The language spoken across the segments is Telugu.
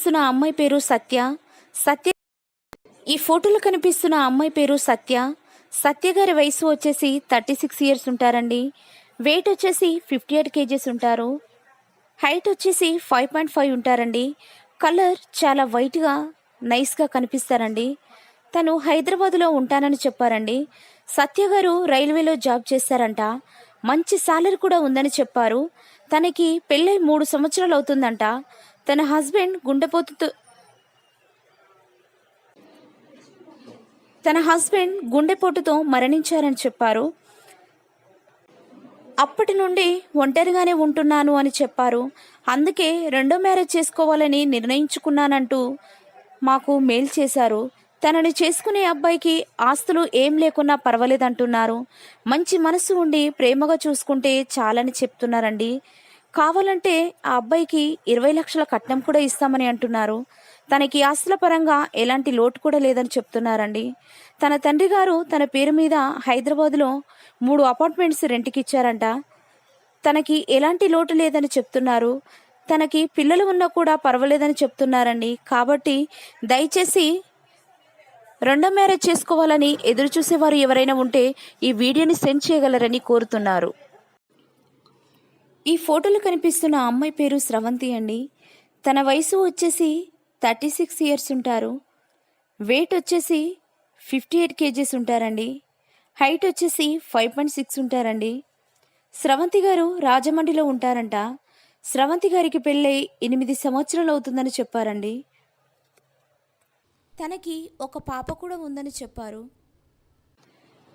కనిపిస్తున్న అమ్మాయి పేరు సత్య. సత్య ఈ ఫోటోలో కనిపిస్తున్న అమ్మాయి పేరు సత్య. సత్య గారి వయసు వచ్చేసి థర్టీ సిక్స్ ఇయర్స్ ఉంటారండి. వెయిట్ వచ్చేసి ఫిఫ్టీ ఎయిట్ కేజీస్ ఉంటారు. హైట్ వచ్చేసి ఫైవ్ పాయింట్ ఫైవ్ ఉంటారండి. కలర్ చాలా వైట్గా నైస్గా కనిపిస్తారండి. తను హైదరాబాద్లో ఉంటానని చెప్పారండి. సత్య గారు రైల్వేలో జాబ్ చేస్తారంట. మంచి సాలరీ కూడా ఉందని చెప్పారు. తనకి పెళ్ళై మూడు సంవత్సరాలు అవుతుందంట. తన హస్బెండ్ గుండెపోతుతో తన హస్బెండ్ గుండెపోటుతో మరణించారని చెప్పారు. అప్పటి నుండి ఒంటరిగానే ఉంటున్నాను అని చెప్పారు. అందుకే రెండో మ్యారేజ్ చేసుకోవాలని నిర్ణయించుకున్నానంటూ మాకు మెయిల్ చేశారు. తనని చేసుకునే అబ్బాయికి ఆస్తులు ఏం లేకున్నా పర్వాలేదంటున్నారు. మంచి మనసు ఉండి ప్రేమగా చూసుకుంటే చాలని చెప్తున్నారండి. కావాలంటే ఆ అబ్బాయికి ఇరవై లక్షల కట్నం కూడా ఇస్తామని అంటున్నారు. తనకి ఆస్తుల పరంగా ఎలాంటి లోటు కూడా లేదని చెప్తున్నారండి. తన తండ్రి గారు తన పేరు మీద హైదరాబాద్లో మూడు అపార్ట్మెంట్స్ రెంట్కి ఇచ్చారంట తనకి ఎలాంటి లోటు లేదని చెప్తున్నారు. తనకి పిల్లలు ఉన్నా కూడా పర్వాలేదని చెప్తున్నారండి. కాబట్టి దయచేసి రెండో మ్యారేజ్ చేసుకోవాలని ఎదురుచూసేవారు ఎవరైనా ఉంటే ఈ వీడియోని సెండ్ చేయగలరని కోరుతున్నారు. ఈ ఫోటోలో కనిపిస్తున్న అమ్మాయి పేరు స్రవంతి అండి. తన వయసు వచ్చేసి థర్టీ సిక్స్ ఇయర్స్ ఉంటారు. వెయిట్ వచ్చేసి ఫిఫ్టీ ఎయిట్ కేజీస్ ఉంటారండి. హైట్ వచ్చేసి ఫైవ్ పాయింట్ సిక్స్ ఉంటారండి. స్రవంతి గారు రాజమండ్రిలో ఉంటారంట. స్రవంతి గారికి పెళ్ళై ఎనిమిది సంవత్సరాలు అవుతుందని చెప్పారండి. తనకి ఒక పాప కూడా ఉందని చెప్పారు.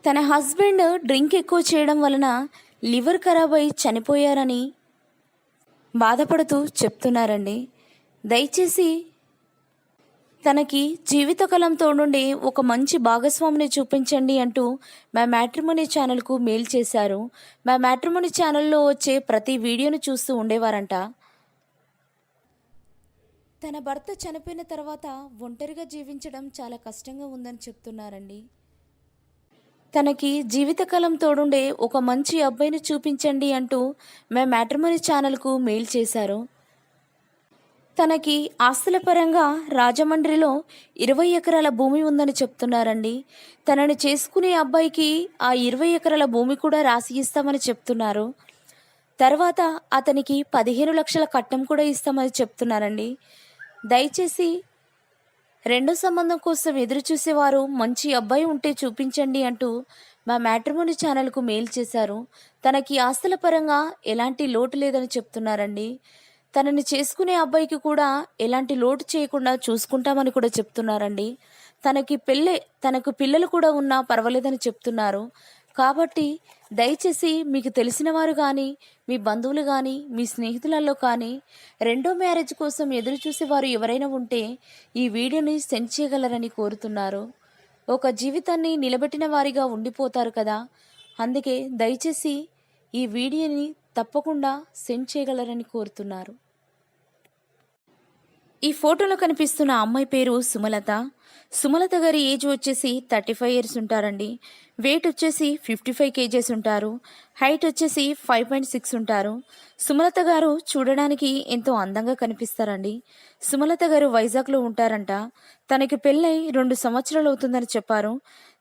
తన హస్బెండ్ డ్రింక్ ఎక్కువ చేయడం వలన లివర్ ఖరాబ్ అయి చనిపోయారని బాధపడుతూ చెప్తున్నారండి. దయచేసి తనకి జీవితకాలంతో నుండి ఒక మంచి భాగస్వామిని చూపించండి అంటూ మా మ్యాట్రిమోనీ ఛానల్కు మెయిల్ చేశారు. మా మ్యాట్రిమోనీ ఛానల్లో వచ్చే ప్రతి వీడియోను చూస్తూ ఉండేవారంట. తన భర్త చనిపోయిన తర్వాత ఒంటరిగా జీవించడం చాలా కష్టంగా ఉందని చెప్తున్నారండి. తనకి జీవితకాలం తోడుండే ఒక మంచి అబ్బాయిని చూపించండి అంటూ మే మ్యాట్రిమోనీ ఛానల్కు మెయిల్ చేశారు. తనకి ఆస్తుల పరంగా రాజమండ్రిలో ఇరవై ఎకరాల భూమి ఉందని చెప్తున్నారండి. తనని చేసుకునే అబ్బాయికి ఆ ఇరవై ఎకరాల భూమి కూడా రాసి ఇస్తామని చెప్తున్నారు. తర్వాత అతనికి పదిహేను లక్షల కట్నం కూడా ఇస్తామని చెప్తున్నారండి. దయచేసి రెండో సంబంధం కోసం ఎదురు చూసేవారు మంచి అబ్బాయి ఉంటే చూపించండి అంటూ మా మ్యాట్రిమోని ఛానల్కు మెయిల్ చేశారు. తనకి ఆస్తుల పరంగా ఎలాంటి లోటు లేదని చెప్తున్నారండి. తనని చేసుకునే అబ్బాయికి కూడా ఎలాంటి లోటు చేయకుండా చూసుకుంటామని కూడా చెప్తున్నారండి. తనకి పెళ్ళే తనకు పిల్లలు కూడా ఉన్నా పర్వాలేదని చెప్తున్నారు. కాబట్టి దయచేసి మీకు తెలిసిన వారు కానీ మీ బంధువులు కానీ మీ స్నేహితులలో కానీ రెండో మ్యారేజ్ కోసం ఎదురు చూసేవారు ఎవరైనా ఉంటే ఈ వీడియోని సెండ్ చేయగలరని కోరుతున్నారు. ఒక జీవితాన్ని నిలబెట్టిన వారిగా ఉండిపోతారు కదా? అందుకే దయచేసి ఈ వీడియోని తప్పకుండా సెండ్ చేయగలరని కోరుతున్నారు. ఈ ఫోటోలో కనిపిస్తున్న అమ్మాయి పేరు సుమలత. సుమలత గారి ఏజ్ వచ్చేసి థర్టీ ఫైవ్ ఇయర్స్ ఉంటారండి. వెయిట్ వచ్చేసి ఫిఫ్టీ ఫైవ్ కేజెస్ ఉంటారు. హైట్ వచ్చేసి ఫైవ్ పాయింట్ సిక్స్ ఉంటారు. సుమలత గారు చూడడానికి ఎంతో అందంగా కనిపిస్తారండి. సుమలత గారు వైజాగ్లో ఉంటారంట. తనకి పెళ్ళై రెండు సంవత్సరాలు అవుతుందని చెప్పారు.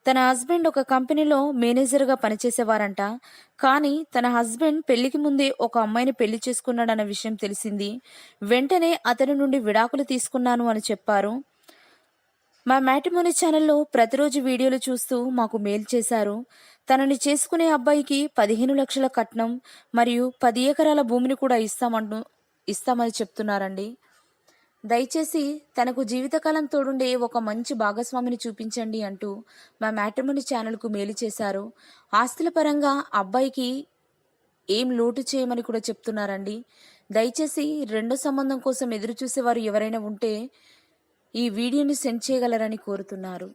తన హస్బెండ్ ఒక కంపెనీలో మేనేజర్గా పనిచేసేవారంట. కానీ తన హస్బెండ్ పెళ్ళికి ముందే ఒక అమ్మాయిని పెళ్ళి చేసుకున్నాడన్న విషయం తెలిసింది. వెంటనే అతని నుండి విడాకులు తీసుకున్నాను అని చెప్పారు. మా మ్యాటిమోని ఛానల్లో ప్రతిరోజు వీడియోలు చూస్తూ మాకు మెయిల్ చేశారు. తనని చేసుకునే అబ్బాయికి పదిహేను లక్షల కట్నం మరియు పది ఎకరాల భూమిని కూడా ఇస్తామంటూ ఇస్తామని చెప్తున్నారండి. దయచేసి తనకు జీవితకాలం తోడుండే ఒక మంచి భాగస్వామిని చూపించండి అంటూ మా మ్యాట్రిమోనీ ఛానల్కు మేలు చేశారు. ఆస్తుల పరంగా అబ్బాయికి ఏం లోటు చేయమని కూడా చెప్తున్నారండి. దయచేసి రెండో సంబంధం కోసం ఎదురు చూసేవారు ఎవరైనా ఉంటే ఈ వీడియోని సెండ్ చేయగలరని కోరుతున్నారు.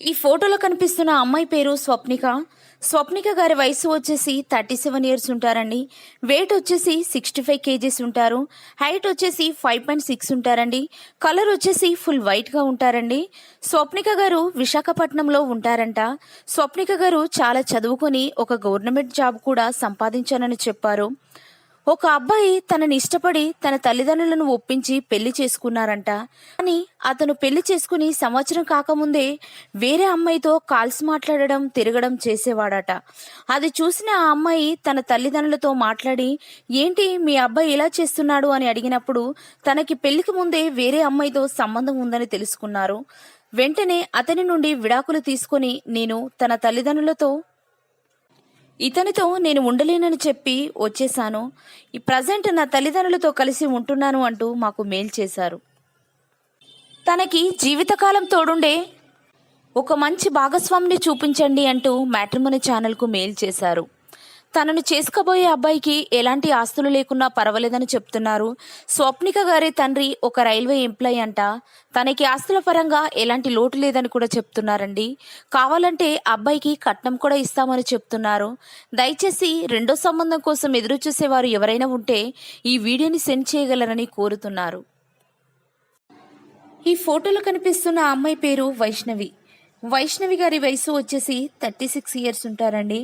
ఈ ఫోటోలో కనిపిస్తున్న అమ్మాయి పేరు స్వప్నిక. స్వప్నిక గారి వయసు వచ్చేసి థర్టీ సెవెన్ ఇయర్స్ ఉంటారండి. వెయిట్ వచ్చేసి సిక్స్టీ ఫైవ్ కేజీస్ ఉంటారు. హైట్ వచ్చేసి ఫైవ్ పాయింట్ సిక్స్ ఉంటారండి. కలర్ వచ్చేసి ఫుల్ వైట్గా ఉంటారండి. స్వప్నిక గారు విశాఖపట్నంలో ఉంటారంట. స్వప్నిక గారు చాలా చదువుకొని ఒక గవర్నమెంట్ జాబ్ కూడా సంపాదించానని చెప్పారు. ఒక అబ్బాయి తనని ఇష్టపడి తన తల్లిదండ్రులను ఒప్పించి పెళ్ళి చేసుకున్నారంట. కానీ అతను పెళ్ళి చేసుకుని సంవత్సరం కాకముందే వేరే అమ్మాయితో కాల్స్ మాట్లాడడం తిరగడం చేసేవాడట. అది చూసిన ఆ అమ్మాయి తన తల్లిదండ్రులతో మాట్లాడి ఏంటి మీ అబ్బాయి ఇలా చేస్తున్నాడు? అని అడిగినప్పుడు తనకి పెళ్ళికి ముందే వేరే అమ్మాయితో సంబంధం ఉందని తెలుసుకున్నారు. వెంటనే అతని నుండి విడాకులు తీసుకొని నేను తన తల్లిదండ్రులతో ఇతనితో నేను ఉండలేనని చెప్పి వచ్చేశాను. ఈ ప్రజెంట్ నా తల్లిదండ్రులతో కలిసి ఉంటున్నాను అంటూ మాకు మెయిల్ చేశారు. తనకి జీవితకాలం తోడుండే ఒక మంచి భాగస్వామిని చూపించండి అంటూ మ్యాట్రిమోని ఛానల్కు మెయిల్ చేశారు. తనను చేసుకోబోయే అబ్బాయికి ఎలాంటి ఆస్తులు లేకున్నా పర్వాలేదని చెప్తున్నారు. స్వప్నిక గారి తండ్రి ఒక రైల్వే ఎంప్లాయ్ అంట. తనకి ఆస్తుల పరంగా ఎలాంటి లోటు లేదని కూడా చెప్తున్నారండి. కావాలంటే అబ్బాయికి కట్నం కూడా ఇస్తామని చెప్తున్నారు. దయచేసి రెండో సంబంధం కోసం ఎదురు చూసేవారు ఎవరైనా ఉంటే ఈ వీడియోని సెండ్ చేయగలరని కోరుతున్నారు. ఈ ఫోటోలో కనిపిస్తున్న అమ్మాయి పేరు వైష్ణవి. వైష్ణవి గారి వయసు వచ్చేసి థర్టీ సిక్స్ ఇయర్స్ ఉంటారండి.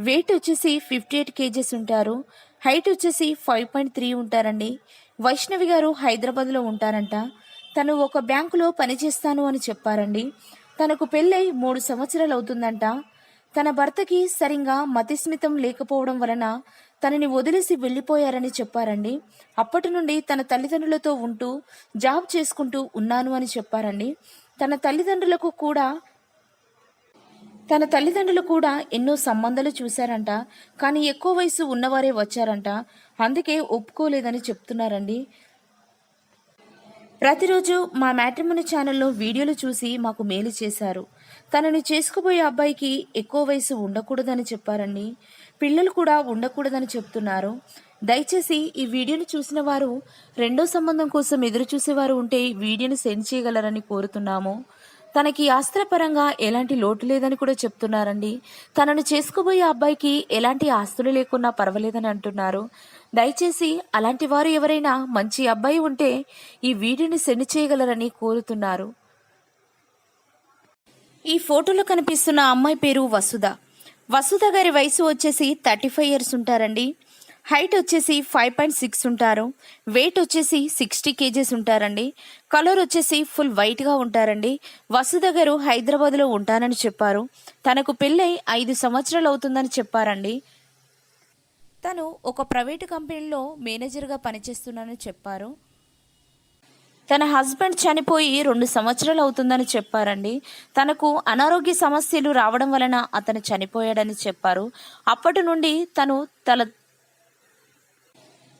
వెయిట్ వచ్చేసి ఫిఫ్టీ ఎయిట్ కేజెస్ ఉంటారు. హైట్ వచ్చేసి ఫైవ్ పాయింట్ త్రీ ఉంటారండి. వైష్ణవి గారు హైదరాబాద్లో ఉంటారంట. తను ఒక బ్యాంకులో పనిచేస్తాను అని చెప్పారండి. తనకు పెళ్ళై మూడు సంవత్సరాలు అవుతుందంట. తన భర్తకి సరిగా మతిస్మితం లేకపోవడం వలన తనని వదిలేసి వెళ్ళిపోయారని చెప్పారండి. అప్పటి నుండి తన తల్లిదండ్రులతో ఉంటూ జాబ్ చేసుకుంటూ ఉన్నాను అని చెప్పారండి. తన తల్లిదండ్రులకు కూడా తన తల్లిదండ్రులు కూడా ఎన్నో సంబంధాలు చూశారంట. కానీ ఎక్కువ వయసు ఉన్నవారే వచ్చారంట. అందుకే ఒప్పుకోలేదని చెప్తున్నారండి. ప్రతిరోజు మా మ్యాట్రిమోని ఛానల్లో వీడియోలు చూసి మాకు మేలు చేశారు. తనని చేసుకుపోయే అబ్బాయికి ఎక్కువ వయసు ఉండకూడదని చెప్పారండి. పిల్లలు కూడా ఉండకూడదని చెప్తున్నారు. దయచేసి ఈ వీడియోను చూసిన వారు రెండో సంబంధం కోసం ఎదురు చూసేవారు ఉంటే ఈ వీడియోను సెండ్ చేయగలరని కోరుతున్నాము. తనకి ఆస్త్రపరంగా ఎలాంటి లోటు లేదని కూడా చెప్తున్నారండి. తనను చేసుకోబోయే అబ్బాయికి ఎలాంటి ఆస్తులు లేకున్నా పర్వాలేదని అంటున్నారు. దయచేసి అలాంటి వారు ఎవరైనా మంచి అబ్బాయి ఉంటే ఈ వీడియోని సెండ్ చేయగలరని కోరుతున్నారు. ఈ ఫోటోలో కనిపిస్తున్న అమ్మాయి పేరు వసుధ. వసుధ గారి వయసు వచ్చేసి థర్టీ ఫైవ్ ఇయర్స్ ఉంటారండి. హైట్ వచ్చేసి ఫైవ్ పాయింట్ సిక్స్ ఉంటారు. వెయిట్ వచ్చేసి సిక్స్టీ కేజెస్ ఉంటారండి. కలర్ వచ్చేసి ఫుల్ వైట్గా ఉంటారండి. వసు గారు హైదరాబాద్లో ఉంటానని చెప్పారు. తనకు పెళ్ళై ఐదు సంవత్సరాలు అవుతుందని చెప్పారండి. తను ఒక ప్రైవేటు కంపెనీలో మేనేజర్గా పనిచేస్తున్నానని చెప్పారు. తన హస్బెండ్ చనిపోయి రెండు సంవత్సరాలు అవుతుందని చెప్పారండి. తనకు అనారోగ్య సమస్యలు రావడం వలన అతను చనిపోయాడని చెప్పారు. అప్పటి నుండి తను తన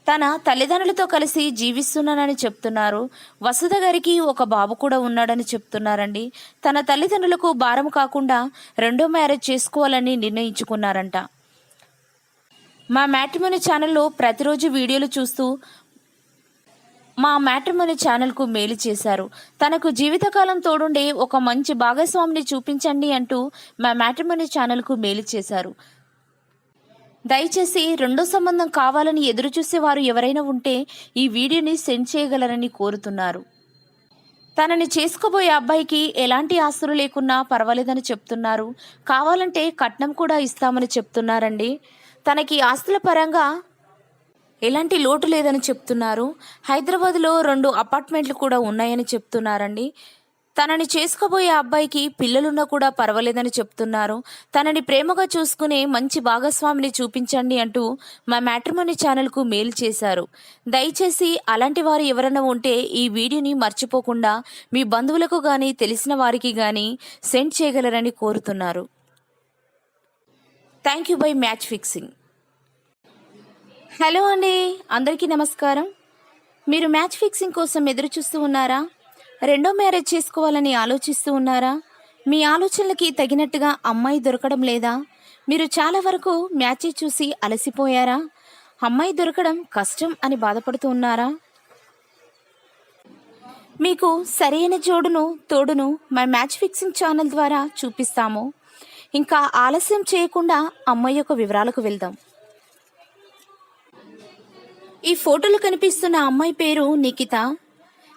తన తల్లిదండ్రులతో కలిసి జీవిస్తున్నానని చెప్తున్నారు. వసుధ గారికి ఒక బాబు కూడా ఉన్నాడని చెప్తున్నారండి. తన తల్లిదండ్రులకు భారం కాకుండా రెండో మ్యారేజ్ చేసుకోవాలని నిర్ణయించుకున్నారంట. మా మ్యాట్రిమోని ఛానల్లో ప్రతిరోజు వీడియోలు చూస్తూ మా మ్యాట్రిమోని ఛానల్కు మేలు చేశారు. తనకు జీవితకాలం తోడుండే ఒక మంచి భాగస్వామిని చూపించండి అంటూ మా మ్యాట్రిమోని ఛానల్కు మేలు చేశారు. దయచేసి రెండో సంబంధం కావాలని ఎదురుచూసే వారు ఎవరైనా ఉంటే ఈ వీడియోని సెండ్ చేయగలరని కోరుతున్నారు. తనని చేసుకోబోయే అబ్బాయికి ఎలాంటి ఆస్తులు లేకున్నా పర్వాలేదని చెప్తున్నారు. కావాలంటే కట్నం కూడా ఇస్తామని చెప్తున్నారండి. తనకి ఆస్తుల పరంగా ఎలాంటి లోటు లేదని చెప్తున్నారు. హైదరాబాద్లో రెండు అపార్ట్మెంట్లు కూడా ఉన్నాయని చెప్తున్నారండి. తనని చేసుకోబోయే అబ్బాయికి పిల్లలున్నా కూడా పర్వాలేదని చెప్తున్నారు. తనని ప్రేమగా చూసుకునే మంచి భాగస్వామిని చూపించండి అంటూ మా మ్యాట్రిమోని ఛానల్కు మెయిల్ చేశారు. దయచేసి అలాంటి వారు ఎవరైనా ఉంటే ఈ వీడియోని మర్చిపోకుండా మీ బంధువులకు కానీ తెలిసిన వారికి కానీ సెండ్ చేయగలరని కోరుతున్నారు. Thank you bye match fixing. Hello అండి అందరికీ నమస్కారం. మీరు మ్యాచ్ ఫిక్సింగ్ కోసం ఎదురు చూస్తూ ఉన్నారా? రెండో మ్యారేజ్ చేసుకోవాలని ఆలోచిస్తూ ఉన్నారా? మీ ఆలోచనలకి తగినట్టుగా అమ్మాయి దొరకడం లేదా? మీరు చాలా వరకు మ్యాచ్ చూసి అలసిపోయారా? అమ్మాయి దొరకడం కష్టం అని బాధపడుతూ ఉన్నారా? మీకు సరైన జోడును తోడును మా మ్యాచ్ ఫిక్సింగ్ ఛానల్ ద్వారా చూపిస్తాము. ఇంకా ఆలస్యం చేయకుండా అమ్మాయి యొక్క వివరాలకు వెళ్దాం. ఈ ఫోటోలో కనిపిస్తున్న అమ్మాయి పేరు నిఖిత.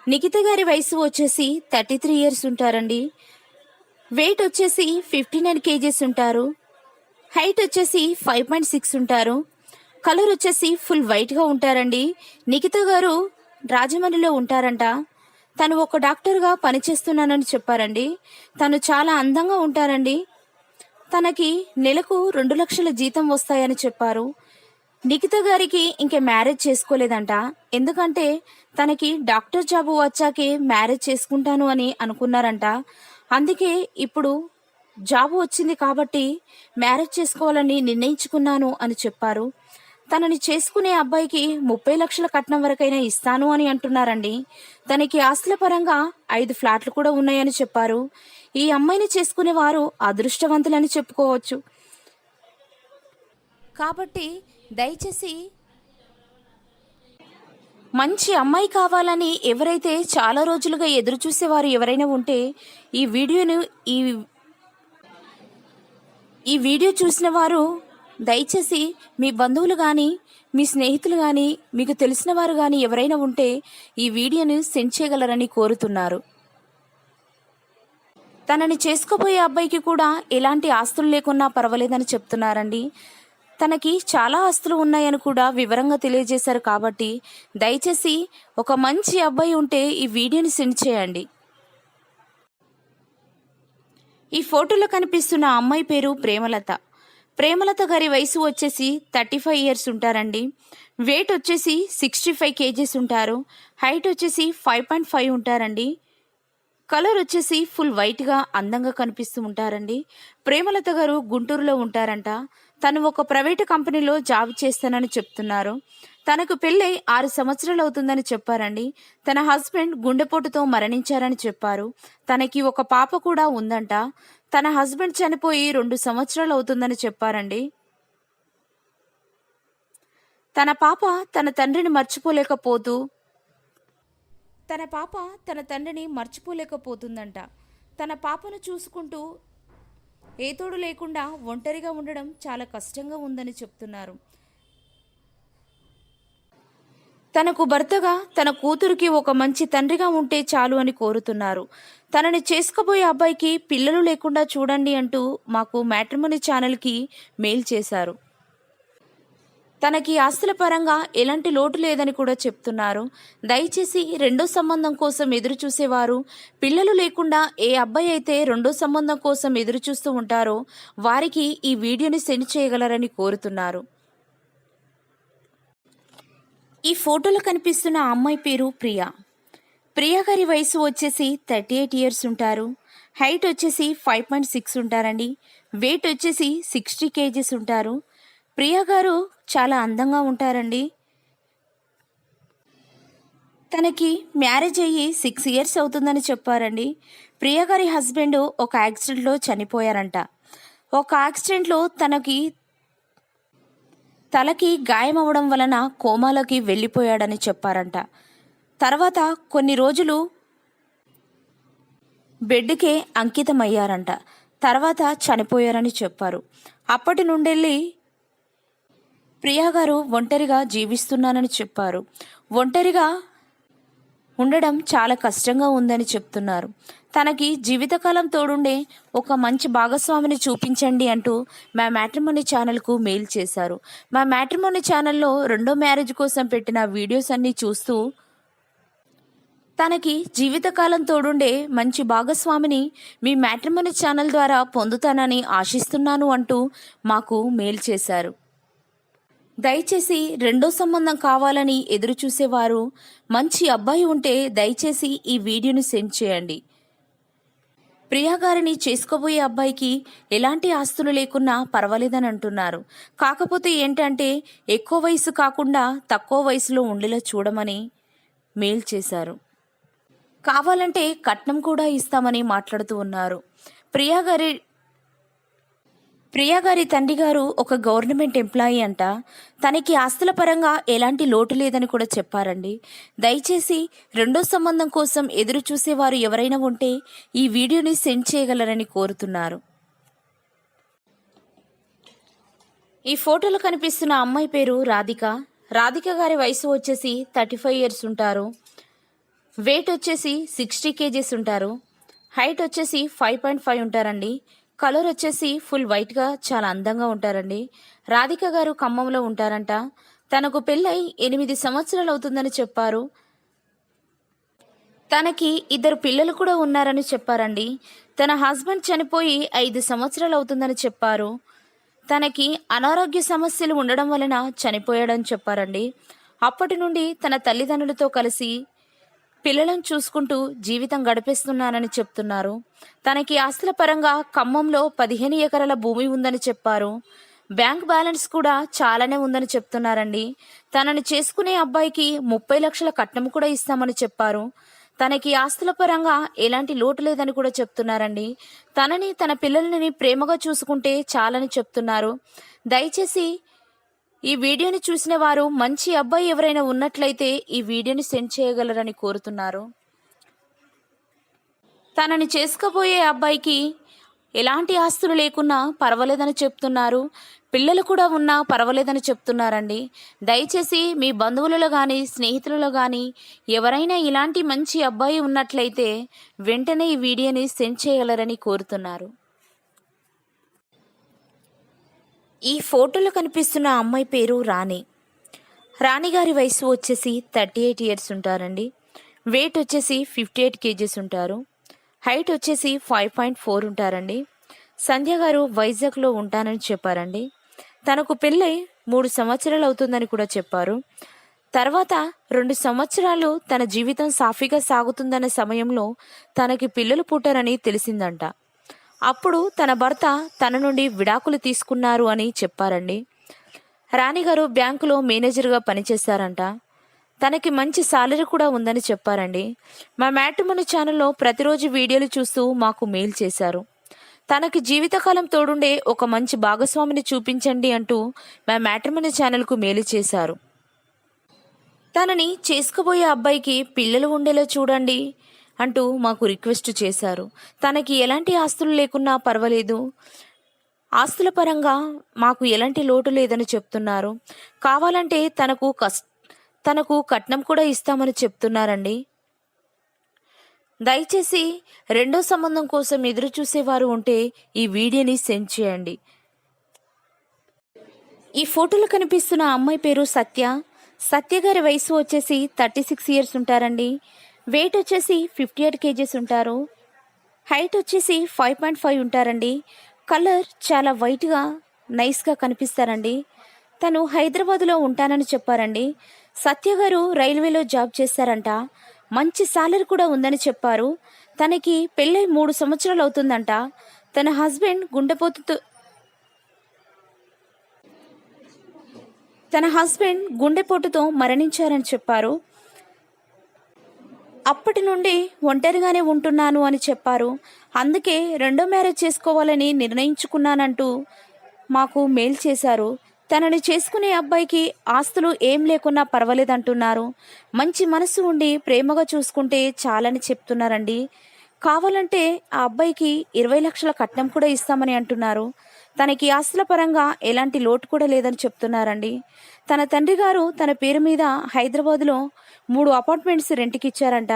నిఖిత గారి వయసు వచ్చేసి థర్టీ త్రీ ఇయర్స్ ఉంటారండి. వెయిట్ వచ్చేసి ఫిఫ్టీ నైన్ కేజీస్ ఉంటారు. హైట్ వచ్చేసి ఫైవ్ పాయింట్ సిక్స్ ఉంటారు. కలర్ వచ్చేసి ఫుల్ వైట్గా ఉంటారండి. నిఖిత గారు రాజమండ్రిలో ఉంటారంట. తను ఒక డాక్టర్గా పనిచేస్తున్నానని చెప్పారండి. తను చాలా అందంగా ఉంటారండి. తనకి నెలకు రెండు లక్షల జీతం వస్తాయని చెప్పారు. నిఖిత గారికి ఇంకే మ్యారేజ్ చేసుకోలేదంట. ఎందుకంటే తనకి డాక్టర్ జాబ్ వచ్చాకే మ్యారేజ్ చేసుకుంటాను అని అనుకున్నారంట. అందుకే ఇప్పుడు జాబ్ వచ్చింది కాబట్టి మ్యారేజ్ చేసుకోవాలని నిర్ణయించుకున్నాను అని చెప్పారు. తనని చేసుకునే అబ్బాయికి ముప్పై లక్షల కట్నం వరకైనా ఇస్తాను అని అంటున్నారండి. తనకి ఆస్తుల పరంగా ఐదు ఫ్లాట్లు కూడా ఉన్నాయని చెప్పారు. ఈ అమ్మాయిని చేసుకునే వారు అదృష్టవంతులని చెప్పుకోవచ్చు. కాబట్టి దయచేసి మంచి అమ్మాయి కావాలని ఎవరైతే చాలా రోజులుగా ఎదురు చూసేవారు ఎవరైనా ఉంటే ఈ వీడియోను ఈ ఈ వీడియో చూసిన వారు దయచేసి మీ బంధువులు కానీ మీ స్నేహితులు కానీ మీకు తెలిసిన వారు కానీ ఎవరైనా ఉంటే ఈ వీడియోను సెండ్ చేయగలరని కోరుతున్నారు. తనని చేసుకోబోయే అబ్బాయికి కూడా ఎలాంటి ఆస్తులు లేకున్నా పర్వాలేదని చెప్తున్నారండి. తనకి చాలా ఆస్తులు ఉన్నాయని కూడా వివరంగా తెలియజేశారు కాబట్టి దయచేసి ఒక మంచి అబ్బాయి ఉంటే ఈ వీడియోని సెండ్ చేయండి. ఈ ఫోటోలో కనిపిస్తున్న అమ్మాయి పేరు ప్రేమలత. ప్రేమలత గారి వయసు వచ్చేసి థర్టీ ఫైవ్ ఇయర్స్ ఉంటారండి. వెయిట్ వచ్చేసి సిక్స్టీ ఫైవ్ కేజీస్ ఉంటారు. హైట్ వచ్చేసి ఫైవ్ పాయింట్ ఫైవ్ ఉంటారండి. కలర్ వచ్చేసి ఫుల్ వైట్గా అందంగా కనిపిస్తూ ఉంటారండి. ప్రేమలత గారు గుంటూరులో ఉంటారంట. తను ఒక ప్రైవేటు కంపెనీలో జాబ్ చేస్తానని చెప్తున్నారు. తనకు పెళ్ళై ఆరు సంవత్సరాలు అవుతుందని చెప్పారండి. తన హస్బెండ్ గుండెపోటుతో మరణించారని చెప్పారు. తనకి ఒక పాప కూడా ఉందంట. తన హస్బెండ్ చనిపోయి రెండు సంవత్సరాలు అవుతుందని చెప్పారండి. తన పాప తన తండ్రిని మర్చిపోలేకపోతూ తన పాప తన తండ్రిని మర్చిపోలేకపోతుందంట. తన పాపను చూసుకుంటూ ఏ తోడు లేకుండా ఒంటరిగా ఉండడం చాలా కష్టంగా ఉందని చెప్తున్నారు. తనకు భర్తగా తన కూతురికి ఒక మంచి తండ్రిగా ఉంటే చాలు అని కోరుతున్నారు. తనని చేసుకోబోయే అబ్బాయికి పిల్లలు లేకుండా చూడండి అంటూ మాకు మ్యాట్రిమోని ఛానల్కి మెయిల్ చేశారు. తనకి ఆస్తుల పరంగా ఎలాంటి లోటు లేదని కూడా చెప్తున్నారు. దయచేసి రెండో సంబంధం కోసం ఎదురు చూసేవారు పిల్లలు లేకుండా ఏ అబ్బాయి అయితే రెండో సంబంధం కోసం ఎదురు చూస్తూ ఉంటారో వారికి ఈ వీడియోని సెండ్ చేయగలరని కోరుతున్నారు. ఈ ఫోటోలో కనిపిస్తున్న అమ్మాయి పేరు ప్రియా. ప్రియా గారి వయసు వచ్చేసి థర్టీ ఎయిట్ ఇయర్స్ ఉంటారు. హైట్ వచ్చేసి ఫైవ్ పాయింట్ సిక్స్ ఉంటారండి. వెయిట్ వచ్చేసి సిక్స్టీ కేజీస్ ఉంటారు. ప్రియా గారు చాలా అందంగా ఉంటారండి. తనకి మ్యారేజ్ అయ్యి సిక్స్ ఇయర్స్ అవుతుందని చెప్పారండి. ప్రియగారి హస్బెండ్ ఒక యాక్సిడెంట్లో చనిపోయారంట. ఒక యాక్సిడెంట్లో తనకి తలకి గాయం అవ్వడం వలన కోమాలోకి వెళ్ళిపోయాడని చెప్పారంట. తర్వాత కొన్ని రోజులు బెడ్కే అంకితమయ్యారంట. తర్వాత చనిపోయారని చెప్పారు. అప్పటి నుండెళ్ళి ప్రియా గారు ఒంటరిగా జీవిస్తున్నానని చెప్పారు. ఒంటరిగా ఉండడం చాలా కష్టంగా ఉందని చెప్తున్నారు. తనకి జీవితకాలం తోడుండే ఒక మంచి భాగస్వామిని చూపించండి అంటూ మా మ్యాట్రిమోని ఛానల్కు మెయిల్ చేశారు. మా మ్యాట్రిమోని ఛానల్లో రెండో మ్యారేజ్ కోసం పెట్టిన వీడియోస్ అన్నీ చూస్తూ తనకి జీవితకాలం తోడుండే మంచి భాగస్వామిని మీ మ్యాట్రిమోని ఛానల్ ద్వారా పొందుతానని ఆశిస్తున్నాను అంటూ మాకు మెయిల్ చేశారు. దయచేసి రెండో సంబంధం కావాలని ఎదురుచూసేవారు మంచి అబ్బాయి ఉంటే దయచేసి ఈ వీడియోని సెండ్ చేయండి. ప్రియా గారిని చేసుకోబోయే అబ్బాయికి ఎలాంటి ఆస్తులు లేకున్నా పర్వాలేదని అంటున్నారు. కాకపోతే ఏంటంటే ఎక్కువ వయసు కాకుండా తక్కువ వయసులో ఉండేలా చూడమని మెయిల్ చేశారు. కావాలంటే కట్నం కూడా ఇస్తామని మాట్లాడుతూ ఉన్నారు. ప్రియా గారి ప్రియా గారి తండ్రి గారు ఒక గవర్నమెంట్ ఎంప్లాయీ అంట. తనకి ఆస్తుల పరంగా ఎలాంటి లోటు లేదని కూడా చెప్పారండి. దయచేసి రెండో సంబంధం కోసం ఎదురు చూసేవారు ఎవరైనా ఉంటే ఈ వీడియోని సెండ్ చేయగలరని కోరుతున్నారు. ఈ ఫోటోలో కనిపిస్తున్న అమ్మాయి పేరు రాధిక. రాధిక గారి వయసు వచ్చేసి థర్టీ ఫైవ్ ఇయర్స్ ఉంటారు. వెయిట్ వచ్చేసి సిక్స్టీ కేజీస్ ఉంటారు. హైట్ వచ్చేసి ఫైవ్ పాయింట్ ఫైవ్ ఉంటారండి. కలర్ వచ్చేసి ఫుల్ వైట్గా చాలా అందంగా ఉంటారండి. రాధిక గారు ఖమ్మంలో ఉంటారంట. తనకు పెళ్ళై ఎనిమిది సంవత్సరాలు అవుతుందని చెప్పారు. తనకి ఇద్దరు పిల్లలు కూడా ఉన్నారని చెప్పారండి. తన హస్బెండ్ చనిపోయి ఐదు సంవత్సరాలు అవుతుందని చెప్పారు. తనకి అనారోగ్య సమస్యలు ఉండడం వలన చనిపోయాడని చెప్పారండి. అప్పటి నుండి తన తల్లిదండ్రులతో కలిసి పిల్లలను చూసుకుంటూ జీవితం గడిపేస్తున్నానని చెప్తున్నారు. తనకి ఆస్తుల పరంగా ఖమ్మంలో పదిహేను ఎకరాల భూమి ఉందని చెప్పారు. బ్యాంక్ బ్యాలెన్స్ కూడా చాలానే ఉందని చెప్తున్నారండి. తనని చేసుకునే అబ్బాయికి ముప్పై లక్షల కట్నం కూడా ఇస్తామని చెప్పారు. తనకి ఆస్తుల పరంగా ఎలాంటి లోటు లేదని కూడా చెప్తున్నారండి. తనని తన పిల్లలని ప్రేమగా చూసుకుంటే చాలని చెప్తున్నారు. దయచేసి ఈ వీడియోని చూసిన వారు మంచి అబ్బాయి ఎవరైనా ఉన్నట్లయితే ఈ వీడియోని సెండ్ చేయగలరని కోరుతున్నారు. తనని చేసుకోబోయే అబ్బాయికి ఎలాంటి ఆస్తులు లేకున్నా పర్వాలేదని చెప్తున్నారు. పిల్లలు కూడా ఉన్నా పర్వాలేదని చెప్తున్నారండి. దయచేసి మీ బంధువులలో కానీ స్నేహితులలో కానీ ఎవరైనా ఇలాంటి మంచి అబ్బాయి ఉన్నట్లయితే వెంటనే ఈ వీడియోని సెండ్ చేయగలరని కోరుతున్నారు. ఈ ఫోటోలో కనిపిస్తున్న అమ్మాయి పేరు రాణి. రాణి గారి వయసు వచ్చేసి థర్టీ ఎయిట్ ఇయర్స్ ఉంటారండి. వెయిట్ వచ్చేసి ఫిఫ్టీ ఎయిట్ కేజీస్ ఉంటారు. హైట్ వచ్చేసి ఫైవ్ పాయింట్ ఫోర్ ఉంటారండి. సంధ్య గారు వైజాగ్లో ఉంటానని చెప్పారండి. తనకు పెళ్ళై మూడు సంవత్సరాలు అవుతుందని కూడా చెప్పారు. తర్వాత రెండు సంవత్సరాలు తన జీవితం సాఫీగా సాగుతుందన్న సమయంలో తనకి పిల్లలు పుట్టారని తెలిసిందంట. అప్పుడు తన భర్త తన నుండి విడాకులు తీసుకున్నారు అని చెప్పారండి. రాణిగారు బ్యాంకులో మేనేజర్గా పనిచేశారంట. తనకి మంచి సాలరీ కూడా ఉందని చెప్పారండి. మా మ్యాట్రిమోని ఛానల్లో ప్రతిరోజు వీడియోలు చూస్తూ మాకు మెయిల్ చేశారు. తనకి జీవితకాలం తోడుండే ఒక మంచి భాగస్వామిని చూపించండి అంటూ మా మ్యాట్రిమోని ఛానల్కు మేలు చేశారు. తనని చేసుకుపోయే అబ్బాయికి పిల్లలు ఉండేలా చూడండి అంటూ మాకు రిక్వెస్ట్ చేశారు. తనకి ఎలాంటి ఆస్తులు లేకున్నా పర్వాలేదు. ఆస్తుల పరంగా మాకు ఎలాంటి లోటు లేదని చెప్తున్నారు. కావాలంటే తనకు కష్ తనకు కట్నం కూడా ఇస్తామని చెప్తున్నారండి. దయచేసి రెండో సంబంధం కోసం ఎదురు చూసేవారు ఉంటే ఈ వీడియోని సెండ్ చేయండి. ఈ ఫోటోలో కనిపిస్తున్న అమ్మాయి పేరు సత్య. సత్య గారి వయసు వచ్చేసి థర్టీ సిక్స్ ఇయర్స్ ఉంటారండి. వెయిట్ వచ్చేసి ఫిఫ్టీ ఎయిట్ కేజీస్ ఉంటారు. హైట్ వచ్చేసి ఫైవ్ పాయింట్ ఫైవ్ ఉంటారండి. కలర్ చాలా వైట్గా నైస్గా కనిపిస్తారండి. తను హైదరాబాద్లో ఉంటానని చెప్పారండి. సత్య గారు రైల్వేలో జాబ్ చేస్తారంట. మంచి సాలరీ కూడా ఉందని చెప్పారు. తనకి పెళ్ళై మూడు సంవత్సరాలు అవుతుందంట. తన హస్బెండ్ గుండెపోతుతో తన హస్బెండ్ గుండెపోటుతో మరణించారని చెప్పారు. అప్పటి నుండి ఒంటరిగానే ఉంటున్నాను అని చెప్పారు. అందుకే రెండో మ్యారేజ్ చేసుకోవాలని నిర్ణయించుకున్నానంటూ మాకు మెయిల్ చేశారు. తనని చేసుకునే అబ్బాయికి ఆస్తులు ఏం లేకున్నా పర్వాలేదంటున్నారు. మంచి మనసు ఉండి ప్రేమగా చూసుకుంటే చాలని చెప్తున్నారండి. కావాలంటే ఆ అబ్బాయికి ఇరవై లక్షల కట్నం కూడా ఇస్తామని అంటున్నారు. తనకి ఆస్తుల పరంగా ఎలాంటి లోటు కూడా లేదని చెప్తున్నారండి. తన తండ్రి గారు తన పేరు మీద హైదరాబాద్లో మూడు అపార్ట్మెంట్స్ రెంట్కి ఇచ్చారంట.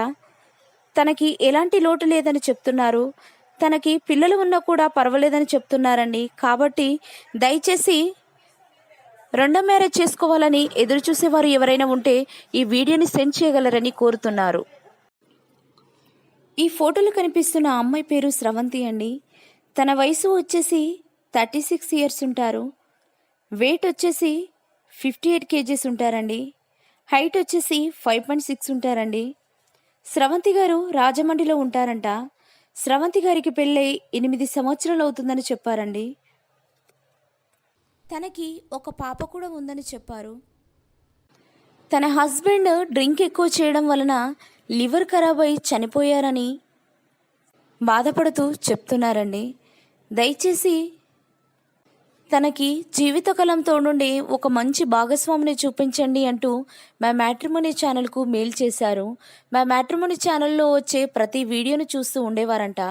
తనకి ఎలాంటి లోటు లేదని చెప్తున్నారు. తనకి పిల్లలు ఉన్నా కూడా పర్వాలేదని చెప్తున్నారండి. కాబట్టి దయచేసి రెండో మ్యారేజ్ చేసుకోవాలని ఎదురు చూసేవారు ఎవరైనా ఉంటే ఈ వీడియోని సెండ్ చేయగలరని కోరుతున్నారు. ఈ ఫోటోలో కనిపిస్తున్న అమ్మాయి పేరు స్రవంతి అండి. తన వయసు వచ్చేసి థర్టీ సిక్స్ ఇయర్స్ ఉంటారు. వెయిట్ వచ్చేసి ఫిఫ్టీ ఎయిట్ కేజీస్ ఉంటారండి. హైట్ వచ్చేసి ఫైవ్ పాయింట్ సిక్స్ ఉంటారండి. స్రవంతి గారు రాజమండ్రిలో ఉంటారంట. స్రవంతి గారికి పెళ్ళై ఎనిమిది సంవత్సరాలు అవుతుందని చెప్పారండి. తనకి ఒక పాప కూడా ఉందని చెప్పారు. తన హస్బెండ్ డ్రింక్ ఎక్కువ చేయడం వలన లివర్ ఖరాబ్ అయి చనిపోయారని బాధపడుతూ చెప్తున్నారండి. దయచేసి తనకి జీవితకాలంతో నుండి ఒక మంచి భాగస్వామిని చూపించండి అంటూ మా మ్యాట్రిమోనీ ఛానల్కు మెయిల్ చేశారు. మా మ్యాట్రిమోనీ ఛానల్లో వచ్చే ప్రతి వీడియోను చూస్తూ ఉండేవారంట.